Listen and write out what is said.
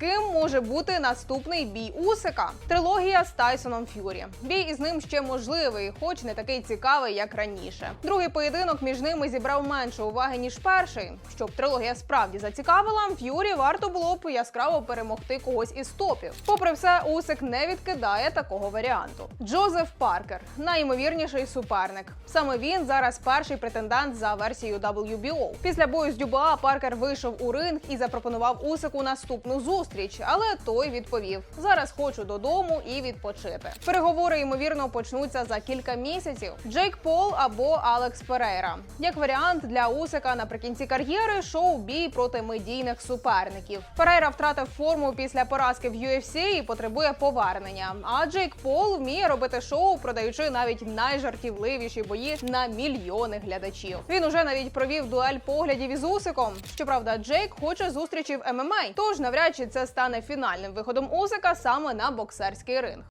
ким може бути наступний бій Усика? Трилогія з Тайсоном Ф'юрі. Бій із ним ще можливий, хоч не такий цікавий, як раніше. Другий поєдинок між ними зібрав менше уваги ніж перший. Щоб трилогія справді зацікавила, Ф'юрі варто було б яскраво перемогти когось із топів. Попри все, Усик не відкидає такого варіанту. Джозеф Паркер найімовірніший суперник. Саме він зараз перший претендент за версією WBO. Після бою з Дюба Паркер вийшов у ринг і запропонував Усику наступну зустріч, але той відповів: зараз хочу додому і відпочити. Переговори ймовірно почнуться за кілька місяців. Джейк Пол або Алекс Перейра. Як варіант для Усика наприкінці кар'єри шоу бій проти медійних суперників. Перейра втратив форму після поразки в UFC і потребує повернення. А Джейк Пол вміє робити шоу, продаючи навіть найжартівливіші бої на мільйони глядачів. Він уже навіть провів дуель поглядів із Усиком. Щоправда, Джейк хоче зустрічі в ММА, тож навряд чи це стане фінальним виходом Усика саме на боксерський ринг.